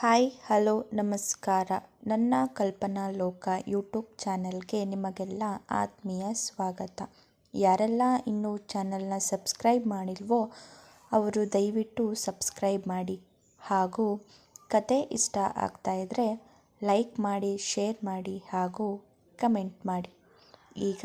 Hi, hello, ನಮಸ್ಕಾರ. ನನ್ನ ಕಲ್ಪನಾ ಲೋಕ ಯೂಟ್ಯೂಬ್ ಚಾನೆಲ್ಗೆ ನಿಮಗೆಲ್ಲ ಆತ್ಮೀಯ ಸ್ವಾಗತ. ಯಾರೆಲ್ಲ ಇನ್ನೂ ಚಾನಲ್ನ ಸಬ್ಸ್ಕ್ರೈಬ್ ಮಾಡಿಲ್ವೋ, ಅವರು ದಯವಿಟ್ಟು ಸಬ್ಸ್ಕ್ರೈಬ್ ಮಾಡಿ. ಹಾಗೂ ಕತೆ ಇಷ್ಟ ಆಗ್ತಾಯಿದ್ರೆ ಲೈಕ್ ಮಾಡಿ, ಶೇರ್ ಮಾಡಿ ಹಾಗೂ ಕಮೆಂಟ್ ಮಾಡಿ. ಈಗ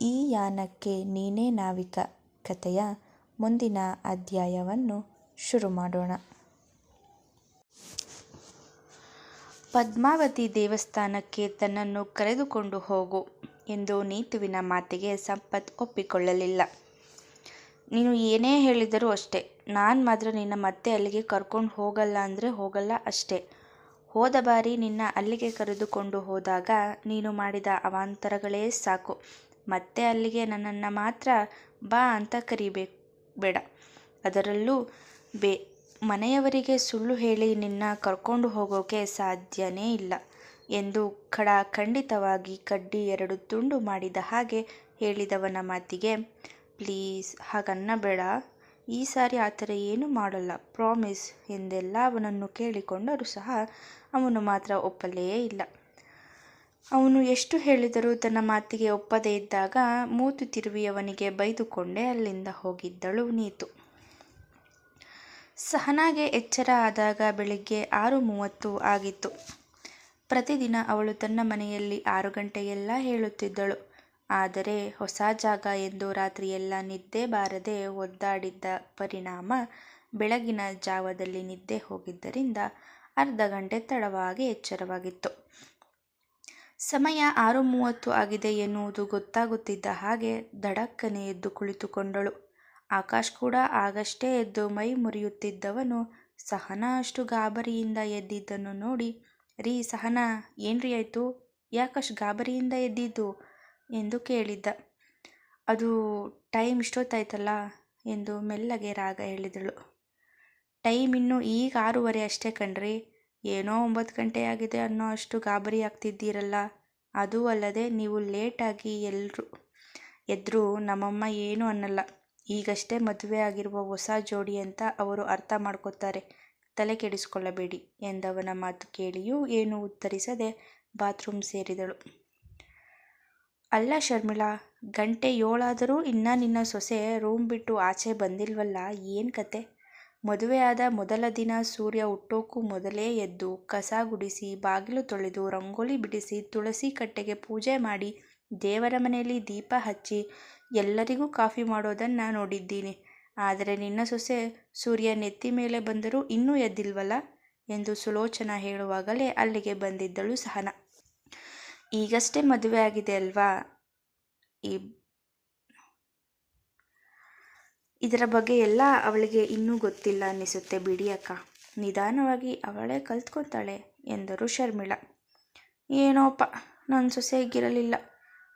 ಈ ಯಾನಕ್ಕೆ ನೀನೇ ನಾವಿಕ ಕಥೆಯ ಮುಂದಿನ ಅಧ್ಯಾಯವನ್ನು ಶುರು ಮಾಡೋಣ. ಪದ್ಮಾವತಿ ದೇವಸ್ಥಾನಕ್ಕೆ ತನ್ನನ್ನು ಕರೆದುಕೊಂಡು ಹೋಗು ಎಂದು ನೀತುವಿನ ಮಾತಿಗೆ ಸಂಪತ್ ಒಪ್ಪಿಕೊಳ್ಳಲಿಲ್ಲ. ನೀನು ಏನೇ ಹೇಳಿದರೂ ಅಷ್ಟೇ. ನಾನು ಮಾತ್ರ ನಿನ್ನ ಮತ್ತೆ ಅಲ್ಲಿಗೆ ಕರ್ಕೊಂಡು ಹೋಗಲ್ಲ ಅಂದರೆ ಹೋಗಲ್ಲ ಅಷ್ಟೇ. ಹೋದ ಬಾರಿ ನಿನ್ನ ಅಲ್ಲಿಗೆ ಕರೆದುಕೊಂಡು ಹೋದಾಗ ನೀನು ಮಾಡಿದ ಅವಾಂತರಗಳೇ ಸಾಕು. ಮತ್ತೆ ಅಲ್ಲಿಗೆ ನನ್ನನ್ನು ಮಾತ್ರ ಬಾ ಅಂತ ಕರಿಬೇಕು ಬೇಡ. ಅದರಲ್ಲೂ ಬೇ ಮನೆಯವರಿಗೆ ಸುಳ್ಳು ಹೇಳಿ ನಿನ್ನ ಕರ್ಕೊಂಡು ಹೋಗೋಕೆ ಸಾಧ್ಯನೇ ಇಲ್ಲ ಎಂದು ಖಡಾಖಂಡಿತವಾಗಿ ಕಡ್ಡಿ ಎರಡು ತುಂಡು ಮಾಡಿದ ಹಾಗೆ ಹೇಳಿದವನ ಮಾತಿಗೆ, ಪ್ಲೀಸ್ ಹಾಗನ್ನಬೇಡ ಈ ಸಾರಿ ಆ ಥರ ಏನೂ ಮಾಡಲ್ಲ. ಪ್ರಾಮಿಸ್ ಎಂದೆಲ್ಲ ಅವನನ್ನು ಕೇಳಿಕೊಂಡರೂ ಸಹ ಅವನು ಮಾತ್ರ ಒಪ್ಪಲೇ ಇಲ್ಲ. ಅವನು ಎಷ್ಟು ಹೇಳಿದರೂ ತನ್ನ ಮಾತಿಗೆ ಒಪ್ಪದೇ ಇದ್ದಾಗ ಮೂತು ತಿರುವಿ ಅವನಿಗೆ ಬೈದುಕೊಂಡೇ ಅಲ್ಲಿಂದ ಹೋಗಿದ್ದಳು ನೀತು. ಸಹನಾಗೆ ಎಚ್ಚರ ಆದಾಗ ಬೆಳಿಗ್ಗೆ ಆರು ಮೂವತ್ತು ಆಗಿತ್ತು. ಪ್ರತಿದಿನ ಅವಳು ತನ್ನ ಮನೆಯಲ್ಲಿ ಆರು ಗಂಟೆಯೆಲ್ಲ ಹೇಳುತ್ತಿದ್ದಳು. ಆದರೆ ಹೊಸ ಜಾಗ ಎಂದು ರಾತ್ರಿಯೆಲ್ಲ ನಿದ್ದೆ ಬಾರದೆ ಒದ್ದಾಡಿದ್ದ ಪರಿಣಾಮ ಬೆಳಗಿನ ಜಾವದಲ್ಲಿ ನಿದ್ದೆ ಹೋಗಿದ್ದರಿಂದ ಅರ್ಧ ಗಂಟೆ ತಡವಾಗಿ ಎಚ್ಚರವಾಗಿತ್ತು. ಸಮಯ ಆರು ಮೂವತ್ತು ಆಗಿದೆ ಎನ್ನುವುದು ಗೊತ್ತಾಗುತ್ತಿದ್ದ ಹಾಗೆ ಧಡಕ್ಕನೆ ಎದ್ದು ಕುಳಿತುಕೊಂಡಳು. ಆಕಾಶ್ ಕೂಡ ಆಗಷ್ಟೇ ಎದ್ದು ಮೈ ಮುರಿಯುತ್ತಿದ್ದವನು. ಸಹನಾ ಅಷ್ಟು ಗಾಬರಿಯಿಂದ ಎದ್ದಿದ್ದನ್ನು ನೋಡಿ, ರೀ ಸಹನಾ, ಏನ್ರಿ ಆಯಿತು? ಯಾಕಷ್ಟು ಗಾಬರಿಯಿಂದ ಎದ್ದಿದ್ದು? ಎಂದು ಕೇಳಿದ್ದ. ಅದು ಟೈಮ್ ಇಷ್ಟೊತ್ತಾಯ್ತಲ್ಲ? ಎಂದು ಮೆಲ್ಲಗೆ ರಾಗ ಹೇಳಿದಳು. ಟೈಮ್ ಇನ್ನು ಈಗ ಆರೂವರೆ ಅಷ್ಟೇ ಕಣ್ರಿ. ಏನೋ ಒಂಬತ್ತು ಗಂಟೆ ಆಗಿದೆ ಅನ್ನೋ ಅಷ್ಟು ಗಾಬರಿ ಆಗ್ತಿದ್ದೀರಲ್ಲ. ಅದೂ ಅಲ್ಲದೆ ನೀವು ಲೇಟಾಗಿ ಎಲ್ಲರೂ ಎದ್ರು ನಮ್ಮಮ್ಮ ಏನೂ ಅನ್ನಲ್ಲ. ಈಗಷ್ಟೇ ಮದುವೆ ಆಗಿರುವ ಹೊಸ ಜೋಡಿ ಅಂತ ಅವರು ಅರ್ಥ ಮಾಡ್ಕೋತಾರೆ. ತಲೆ ಕೆಡಿಸ್ಕೊಳ್ಳಬೇಡಿ ಎಂದವನ ಮಾತು ಕೇಳಿಯೂ ಏನೂ ಉತ್ತರಿಸದೆ ಬಾತ್ರೂಮ್ ಸೇರಿದಳು. ಅಲ್ಲ ಶರ್ಮಿಳಾ ಗಂಟೆ ಏಳಾದರೂ ಇನ್ನ ನಿನ್ನ ಸೊಸೆ ರೂಮ್ ಬಿಟ್ಟು ಆಚೆ ಬಂದಿಲ್ವಲ್ಲ, ಏನು ಕತೆ? ಮದುವೆಯಾದ ಮೊದಲ ದಿನ ಸೂರ್ಯ ಹುಟ್ಟೋಕ್ಕೂ ಮೊದಲೇ ಎದ್ದು ಕಸ ಗುಡಿಸಿ, ಬಾಗಿಲು ತೊಳೆದು, ರಂಗೋಲಿ ಬಿಡಿಸಿ, ತುಳಸಿ ಕಟ್ಟೆಗೆ ಪೂಜೆ ಮಾಡಿ ದೇವರ ಮನೆಯಲ್ಲಿ ದೀಪ ಹಚ್ಚಿ ಎಲ್ಲರಿಗೂ ಕಾಫಿ ಮಾಡೋದನ್ನು ನೋಡಿದ್ದೀನಿ. ಆದರೆ ನಿನ್ನ ಸೊಸೆ ಸೂರ್ಯ ನೆತ್ತಿ ಮೇಲೆ ಬಂದರೂ ಇನ್ನೂ ಎದ್ದಿಲ್ವಲ್ಲ? ಎಂದು ಸುಲೋಚನ ಹೇಳುವಾಗಲೇ ಅಲ್ಲಿಗೆ ಬಂದಿದ್ದಳು ಸಹನ. ಈಗಷ್ಟೇ ಮದುವೆ ಆಗಿದೆ ಅಲ್ವಾ? ಈ ಇದರ ಬಗ್ಗೆ ಎಲ್ಲ ಅವಳಿಗೆ ಇನ್ನೂ ಗೊತ್ತಿಲ್ಲ ಅನ್ನಿಸುತ್ತೆ ಬಿಡಿ ಅಕ್ಕ. ನಿಧಾನವಾಗಿ ಅವಳೇ ಕಲ್ತ್ಕೊತಾಳೆ ಎಂದರು ಶರ್ಮಿಳಾ. ಏನೋಪ್ಪ ನನ್ನ ಸೊಸೆಗಿರಲಿಲ್ಲ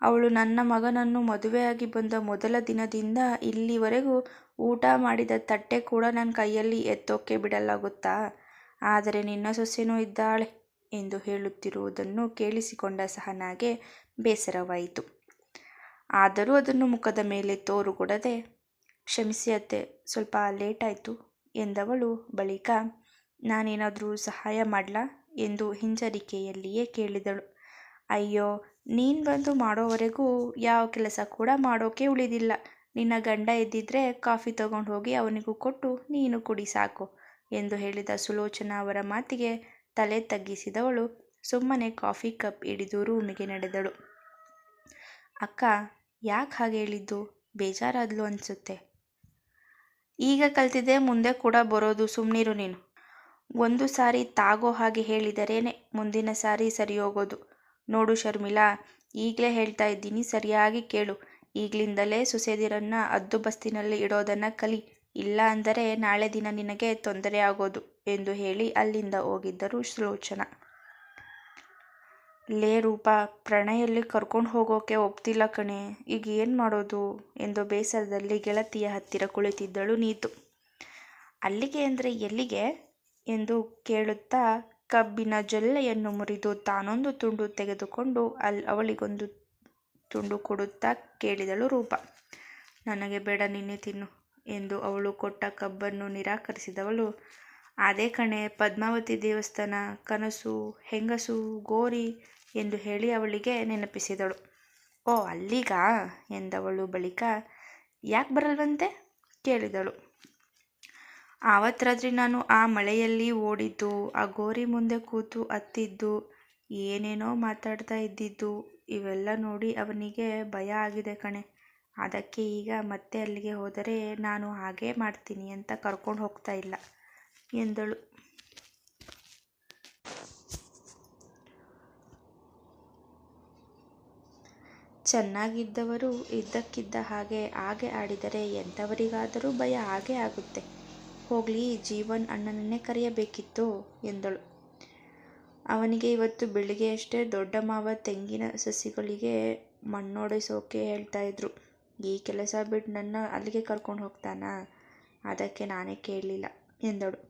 ಅವಳು ನನ್ನ ಮಗನನ್ನು ಮದುವೆಯಾಗಿ ಬಂದ ಮೊದಲ ದಿನದಿಂದ ಇಲ್ಲಿವರೆಗೂ ಊಟ ಮಾಡಿದ ತಟ್ಟೆ ಕೂಡ ನನ್ನ ಕೈಯಲ್ಲಿ ಎತ್ತೋಕೆ ಬಿಡಲ್ಲ, ಗೊತ್ತಾ? ಆದರೆ ನಿನ್ನ ಸೊಸೆನೂ ಇದ್ದಾಳೆ ಎಂದು ಹೇಳುತ್ತಿರುವುದನ್ನು ಕೇಳಿಸಿಕೊಂಡ ಸಹನಾಗೆ ಬೇಸರವಾಯಿತು. ಆದರೂ ಅದನ್ನು ಮುಖದ ಮೇಲೆ ತೋರುಗೊಡದೆ, ಕ್ಷಮಿಸಿ ಅತ್ತೆ, ಸ್ವಲ್ಪ ಲೇಟ್ ಆಯಿತು ಎಂದವಳು ಬಳಿಕ, ನಾನೇನಾದರೂ ಸಹಾಯ ಮಾಡಲಾ? ಎಂದು ಹಿಂಜರಿಕೆಯಲ್ಲಿಯೇ ಕೇಳಿದಳು. ಅಯ್ಯೋ, ನೀನು ಬಂದು ಮಾಡೋವರೆಗೂ ಯಾವ ಕೆಲಸ ಕೂಡ ಮಾಡೋಕೆ ಉಳಿದಿಲ್ಲ. ನಿನ್ನ ಗಂಡ ಎದ್ದಿದ್ರೆ ಕಾಫಿ ತಗೊಂಡು ಹೋಗಿ ಅವನಿಗೂ ಕೊಟ್ಟು ನೀನು ಕುಡಿ ಸಾಕು ಎಂದು ಹೇಳಿದ ಸುಲೋಚನಾ ಅವರ ಮಾತಿಗೆ ತಲೆ ತಗ್ಗಿಸಿದವಳು ಸುಮ್ಮನೆ ಕಾಫಿ ಕಪ್ ಹಿಡಿದು ರೂಮಿಗೆ ನಡೆದಳು. ಅಕ್ಕ, ಯಾಕೆ ಹಾಗೆ ಹೇಳಿದ್ದು? ಬೇಜಾರಾದ್ಲು ಅನಿಸುತ್ತೆ. ಈಗ ಕಲ್ತಿದ್ದೆ ಮುಂದೆ ಕೂಡ ಬರೋದು ಸುಮ್ಮನಿರು ನೀನು. ಒಂದು ಸಾರಿ ತಾಗೋ ಹಾಗೆ ಹೇಳಿದರೇನೆ ಮುಂದಿನ ಸಾರಿ ಸರಿ ಹೋಗೋದು. ನೋಡು ಶರ್ಮಿಳಾ, ಈಗಲೇ ಹೇಳ್ತಾ ಇದ್ದೀನಿ ಸರಿಯಾಗಿ ಕೇಳು. ಈಗಲಿಂದಲೇ ಸುಸೇದಿರನ್ನ ಹದ್ದುಬಸ್ತಿನಲ್ಲಿ ಇಡೋದನ್ನು ಕಲಿ. ಇಲ್ಲ ಅಂದರೆ ನಾಳೆ ದಿನ ನಿನಗೆ ತೊಂದರೆ ಆಗೋದು ಎಂದು ಹೇಳಿ ಅಲ್ಲಿಂದ ಹೋಗಿದ್ದರು ಸುಲೋಚನ. ಲೇ ರೂಪ, ಪ್ರಣಯಲ್ಲಿ ಕರ್ಕೊಂಡು ಹೋಗೋಕೆ ಒಪ್ತಿಲ್ಲ ಕಣೆ. ಈಗ ಏನು ಮಾಡೋದು ಎಂದು ಬೇಸರದಲ್ಲಿ ಗೆಳತಿಯ ಹತ್ತಿರ ಕುಳಿತಿದ್ದಳು ನೀತು. ಅಲ್ಲಿಗೆ ಅಂದರೆ ಎಲ್ಲಿಗೆ? ಎಂದು ಕೇಳುತ್ತಾ ಕಬ್ಬಿನ ಜೊಲ್ಲೆಯನ್ನು ಮುರಿದು ತಾನೊಂದು ತುಂಡು ತೆಗೆದುಕೊಂಡು ಅಲ್ಲಿ ಅವಳಿಗೊಂದು ತುಂಡು ಕೊಡುತ್ತಾ ಕೇಳಿದಳು ರೂಪ. ನನಗೆ ಬೇಡ, ನಿನ್ನೆ ತಿನ್ನು ಎಂದು ಅವಳು ಕೊಟ್ಟ ಕಬ್ಬನ್ನು ನಿರಾಕರಿಸಿದವಳು. ಅದೇ ಕಣೆ, ಪದ್ಮಾವತಿ ದೇವಸ್ಥಾನ ಕನಸು, ಹೆಂಗಸು, ಗೋರಿ ಎಂದು ಹೇಳಿ ಅವಳಿಗೆ ನೆನಪಿಸಿದಳು. ಓ, ಅಲ್ಲಿಗಾ? ಎಂದವಳು ಬಳಿಕ, ಯಾಕೆ ಬರಲ್ವಂತೆ? ಕೇಳಿದಳು. ಆವತ್ತು ರಾತ್ರಿ ನಾನು ಆ ಮಳೆಯಲ್ಲಿ ಓಡಿದ್ದು, ಆ ಗೋರಿ ಮುಂದೆ ಕೂತು ಅತ್ತಿದ್ದು, ಏನೇನೋ ಮಾತಾಡ್ತಾ ಇದ್ದಿದ್ದು, ಇವೆಲ್ಲ ನೋಡಿ ಅವನಿಗೆ ಭಯ ಆಗಿದೆ ಕಣೆ. ಅದಕ್ಕೆ ಈಗ ಮತ್ತೆ ಅಲ್ಲಿಗೆ ಹೋದರೆ ನಾನು ಹಾಗೇ ಮಾಡ್ತೀನಿ ಅಂತ ಕರ್ಕೊಂಡು ಹೋಗ್ತಾ ಇಲ್ಲ, ಎಂದಳು. ಚೆನ್ನಾಗಿದ್ದವರು ಇದ್ದಕ್ಕಿದ್ದ ಹಾಗೆ ಹಾಗೆ ಆಡಿದರೆ ಎಂಥವರಿಗಾದರೂ ಭಯ ಹಾಗೆ ಆಗುತ್ತೆ. ಹೋಗಲಿ, ಜೀವನ್ ಅಣ್ಣನನ್ನೇ ಕರೆಯಬೇಕಿತ್ತು ಎಂದಳು. ಅವನಿಗೆ ಇವತ್ತು ಬೆಳಿಗ್ಗೆಯಷ್ಟೇ ದೊಡ್ಡ ಮಾವ ತೆಂಗಿನ ಸಸಿಗಳಿಗೆ ಮಣ್ಣೊಡೆಸೋಕೆ ಹೇಳ್ತಾ ಇದ್ರು. ಈ ಕೆಲಸ ಬಿಟ್ಟು ನನ್ನ ಅಲ್ಲಿಗೆ ಕರ್ಕೊಂಡು ಹೋಗ್ತಾನಾ? ಅದಕ್ಕೆ ನಾನೇ ಕೇಳಲಿಲ್ಲ ಎಂದಳು.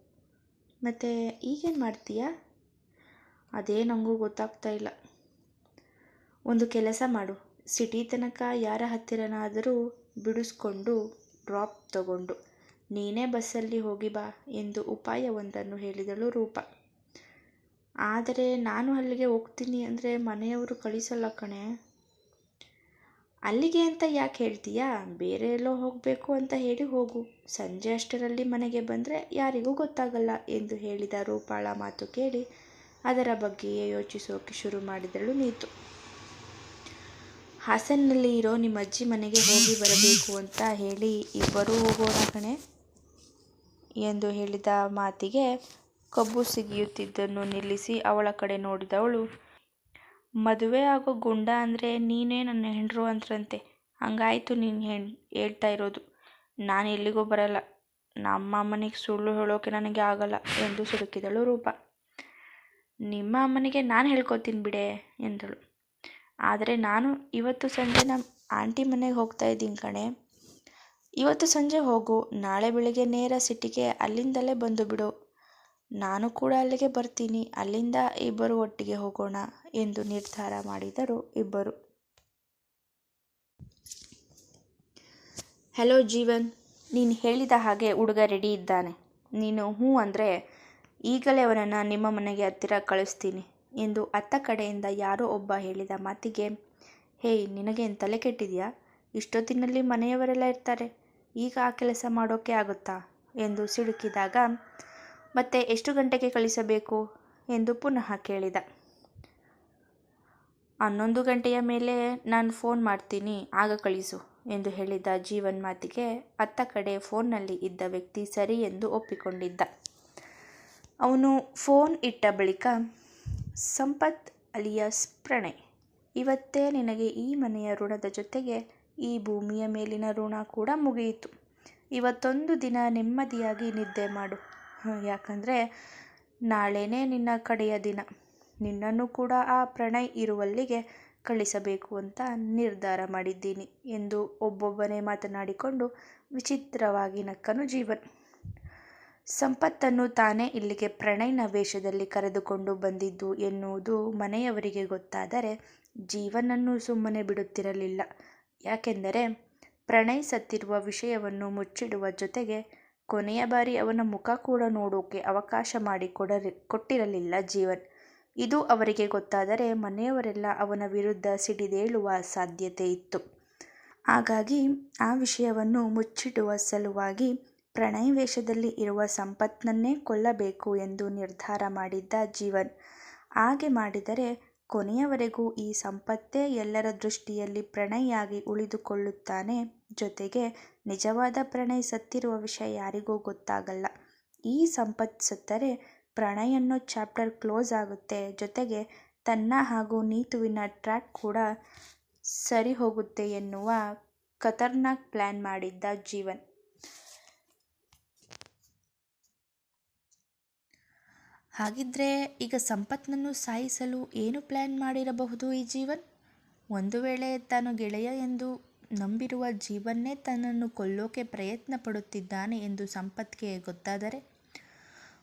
ಮತ್ತು ಈಗೇನು ಮಾಡ್ತೀಯಾ? ಅದೇ ನನಗೂ ಗೊತ್ತಾಗ್ತಾ ಇಲ್ಲ. ಒಂದು ಕೆಲಸ ಮಾಡು. ಸಿಟಿ ತನಕ ಯಾರ ಹತ್ತಿರನಾದರೂ ಬಿಡಿಸ್ಕೊಂಡು ಡ್ರಾಪ್ ತಗೊಂಡು. ನೀನೇ ಬಸ್ಸಲ್ಲಿ ಹೋಗಿ ಬಾ ಎಂದು ಉಪಾಯವೊಂದನ್ನು ಹೇಳಿದಳು ರೂಪ. ಆದರೆ ನಾನು ಅಲ್ಲಿಗೆ ಹೋಗ್ತೀನಿ ಅಂದರೆ ಮನೆಯವರು ಕಳಿಸಲ್ಲ ಕಣೆ. ಅಲ್ಲಿಗೆ ಅಂತ ಯಾಕೆ ಹೇಳ್ತೀಯಾ? ಬೇರೆ ಎಲ್ಲೋ ಹೋಗಬೇಕು ಅಂತ ಹೇಳಿ ಹೋಗು. ಸಂಜೆ ಅಷ್ಟರಲ್ಲಿ ಮನೆಗೆ ಬಂದರೆ ಯಾರಿಗೂ ಗೊತ್ತಾಗಲ್ಲ ಎಂದು ಹೇಳಿದ ರೂಪಾಳ ಮಾತು ಕೇಳಿ ಅದರ ಬಗ್ಗೆಯೇ ಯೋಚಿಸೋಕೆ ಶುರು ಮಾಡಿದಳು ನೀತು. ಹಾಸನ್ನಲ್ಲಿ ಇರೋ ನಿಮ್ಮ ಅಜ್ಜಿ ಮನೆಗೆ ಹೋಗಿ ಬರಬೇಕು ಅಂತ ಹೇಳಿ ಇಬ್ಬರೂ ಹೋಗೋಣ ಕಣೆ. ಎಂದು ಹೇಳಿದ ಮಾತಿಗೆ ಕಬ್ಬು ಸಿಗಿಯುತ್ತಿದ್ದನ್ನು ನಿಲ್ಲಿಸಿ ಅವಳ ಕಡೆ ನೋಡಿದವಳು, ಮದುವೆ ಆಗೋ ಗುಂಡ ಅಂದರೆ ನೀನೇ ನನ್ನ ಹೆಂಡರು ಅಂತರಂತೆ ಹಂಗಾಯ್ತು ನೀನು ಹೆಣ್ ಹೇಳ್ತಾ ಇರೋದು. ನಾನು ಎಲ್ಲಿಗೂ ಬರಲ್ಲ. ನಮ್ಮ ಅಮ್ಮನಿಗೆ ಸುಳ್ಳು ಹೇಳೋಕೆ ನನಗೆ ಆಗಲ್ಲ ಎಂದು ಸುಡುಕಿದಳು ರೂಪ. ನಿಮ್ಮ ಅಮ್ಮನಿಗೆ ನಾನು ಹೇಳ್ಕೊತೀನಿ ಬಿಡೆ ಎಂದಳು. ಆದರೆ ನಾನು ಇವತ್ತು ಸಂಜೆ ನಮ್ಮ ಆಂಟಿ ಮನೆಗೆ ಹೋಗ್ತಾ ಇದ್ದೀನಿ ಕಣೆ. ಇವತ್ತು ಸಂಜೆ ಹೋಗು, ನಾಳೆ ಬೆಳಿಗ್ಗೆ ನೇರ ಸಿಟಿಗೆ ಅಲ್ಲಿಂದಲೇ ಬಂದು ಬಿಡು. ನಾನು ಕೂಡ ಅಲ್ಲಿಗೆ ಬರ್ತೀನಿ, ಅಲ್ಲಿಂದ ಇಬ್ಬರು ಒಟ್ಟಿಗೆ ಹೋಗೋಣ ಎಂದು ನಿರ್ಧಾರ ಮಾಡಿದರು ಇಬ್ಬರು. ಹಲೋ ಜೀವನ್, ನೀನು ಹೇಳಿದ ಹಾಗೆ ಹುಡುಗ ರೆಡಿ ಇದ್ದಾನೆ. ನೀನು ಹ್ಞೂ ಅಂದರೆ ಈಗಲೇ ಅವನನ್ನು ನಿಮ್ಮ ಮನೆಗೆ ಹತ್ತಿರ ಕಳಿಸ್ತೀನಿ ಎಂದು ಅತ್ತ ಕಡೆಯಿಂದ ಯಾರೋ ಒಬ್ಬ ಹೇಳಿದ ಮಾತಿಗೆ, ಹೇಯ್ ನಿನಗೇನು ತಲೆ ಕೆಟ್ಟಿದೆಯಾ? ಇಷ್ಟೊತ್ತಿನಲ್ಲಿ ಮನೆಯವರೆಲ್ಲ ಇರ್ತಾರೆ. ಈಗ ಆ ಕೆಲಸ ಮಾಡೋಕ್ಕೆ ಆಗುತ್ತಾ? ಎಂದು ಸಿಡುಕಿದಾಗ ಮತ್ತೆ ಎಷ್ಟು ಗಂಟೆಗೆ ಕಳಿಸಬೇಕು? ಎಂದು ಪುನಃ ಕೇಳಿದ. ಹನ್ನೊಂದು ಗಂಟೆಯ ಮೇಲೆ ನಾನು ಫೋನ್ ಮಾಡ್ತೀನಿ, ಆಗ ಕಳಿಸು, ಎಂದು ಹೇಳಿದ ಜೀವನ್ ಮಾತಿಗೆ ಅತ್ತ ಕಡೆ ಫೋನ್ನಲ್ಲಿ ಇದ್ದ ವ್ಯಕ್ತಿ ಸರಿ ಎಂದು ಒಪ್ಪಿಕೊಂಡಿದ್ದ. ಅವನು ಫೋನ್ ಇಟ್ಟ ಬಳಿಕ, ಸಂಪತ್ ಅಲಿಯಾಸ್ ಪ್ರಣಯ್, ಇವತ್ತೇ ನಿನಗೆ ಈ ಮನೆಯ ಋಣದ ಜೊತೆಗೆ ಈ ಭೂಮಿಯ ಮೇಲಿನ ಋಣ ಕೂಡ ಮುಗಿಯಿತು. ಇವತ್ತೊಂದು ದಿನ ನೆಮ್ಮದಿಯಾಗಿ ನಿದ್ದೆ ಮಾಡು. ಯಾಕಂದರೆ ನಾಳೆನೇ ನಿನ್ನ ಕಡೆಯ ದಿನ. ನಿನ್ನನ್ನು ಕೂಡ ಆ ಪ್ರಣಯ್ ಇರುವಲ್ಲಿಗೆ ಕಳಿಸಬೇಕು ಅಂತ ನಿರ್ಧಾರ ಮಾಡಿದ್ದೀನಿ ಎಂದು ಒಬ್ಬೊಬ್ಬನೇ ಮಾತನಾಡಿಕೊಂಡು ವಿಚಿತ್ರವಾಗಿ ನಕ್ಕನು ಜೀವನ್. ಸಂಪತ್ತನ್ನು ತಾನೇ ಇಲ್ಲಿಗೆ ಪ್ರಣಯ್ನ ವೇಷದಲ್ಲಿ ಕರೆದುಕೊಂಡು ಬಂದಿದ್ದು ಎನ್ನುವುದು ಮನೆಯವರಿಗೆ ಗೊತ್ತಾದರೆ ಜೀವನನ್ನು ಸುಮ್ಮನೆ ಬಿಡುತ್ತಿರಲಿಲ್ಲ. ಯಾಕೆಂದರೆ ಪ್ರಣಯ್ ಸತ್ತಿರುವ ವಿಷಯವನ್ನು ಮುಚ್ಚಿಡುವ ಜೊತೆಗೆ ಕೊನೆಯ ಬಾರಿ ಅವನ ಮುಖ ಕೂಡ ನೋಡೋಕೆ ಅವಕಾಶ ಮಾಡಿಕೊಡರಿ ಕೊಟ್ಟಿರಲಿಲ್ಲ ಜೀವನ್. ಇದು ಅವರಿಗೆ ಗೊತ್ತಾದರೆ ಮನೆಯವರೆಲ್ಲ ಅವನ ವಿರುದ್ಧ ಸಿಡಿದೇಳುವ ಸಾಧ್ಯತೆ ಇತ್ತು. ಹಾಗಾಗಿ ಆ ವಿಷಯವನ್ನು ಮುಚ್ಚಿಡುವ ಸಲುವಾಗಿ ಪ್ರಣಯ್ ವೇಷದಲ್ಲಿ ಇರುವ ಸಂಪತ್ನನ್ನೇ ಕೊಲ್ಲಬೇಕು ಎಂದು ನಿರ್ಧಾರ ಮಾಡಿದ್ದ ಜೀವನ್. ಹಾಗೆ ಮಾಡಿದರೆ ಕೊನೆಯವರೆಗೂ ಈ ಸಂಪತ್ತೇ ಎಲ್ಲರ ದೃಷ್ಟಿಯಲ್ಲಿ ಪ್ರಣಯಾಗಿ ಉಳಿದುಕೊಳ್ಳುತ್ತಾನೆ. ಜೊತೆಗೆ ನಿಜವಾದ ಪ್ರಣಯ್ ಸತ್ತಿರುವ ವಿಷಯ ಯಾರಿಗೂ ಗೊತ್ತಾಗಲ್ಲ. ಈ ಸಂಪತ್ ಸತ್ತರೆ ಪ್ರಣಯ ಅನ್ನೋ ಚಾಪ್ಟರ್ ಕ್ಲೋಸ್ ಆಗುತ್ತೆ. ಜೊತೆಗೆ ತನ್ನ ಹಾಗೂ ನೀತುವಿನ ಟ್ರ್ಯಾಕ್ ಕೂಡ ಸರಿ ಹೋಗುತ್ತೆ ಎನ್ನುವ ಖತರ್ನಾಕ್ ಪ್ಲ್ಯಾನ್ ಮಾಡಿದ್ದ ಜೀವನ್. ಹಾಗಿದ್ರೆ ಈಗ ಸಂಪತ್ನನ್ನು ಸಾಯಿಸಲು ಏನು ಪ್ಲ್ಯಾನ್ ಮಾಡಿರಬಹುದು ಈ ಜೀವನ್? ಒಂದು ವೇಳೆ ತಾನು ಗೆಳೆಯ ಎಂದು ನಂಬಿರುವ ಜೀವನ್ನೇ ತನ್ನನ್ನು ಕೊಲ್ಲೋಕೆ ಪ್ರಯತ್ನ ಪಡುತ್ತಿದ್ದಾನೆ ಎಂದು ಸಂಪತ್ಗೆ ಗೊತ್ತಾದರೆ,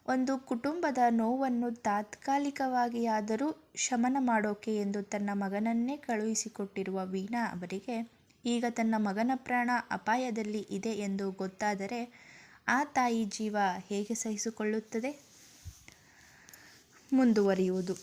ಒಂದು ಕುಟುಂಬದ ನೋವನ್ನು ತಾತ್ಕಾಲಿಕವಾಗಿಯಾದರೂ ಶಮನ ಮಾಡೋಕೆ ಎಂದು ತನ್ನ ಮಗನನ್ನೇ ಕಳುಹಿಸಿಕೊಟ್ಟಿರುವ ವೀಣಾ ಅವರಿಗೆ, ಈಗ ತನ್ನ ಮಗನ ಪ್ರಾಣ ಅಪಾಯದಲ್ಲಿ ಇದೆ ಎಂದು ಗೊತ್ತಾದರೆ, ಆ ತಾಯಿ ಜೀವ ಹೇಗೆ ಸಹಿಸಿಕೊಳ್ಳುತ್ತದೆ? ಮುಂದುವರಿಯುವುದು.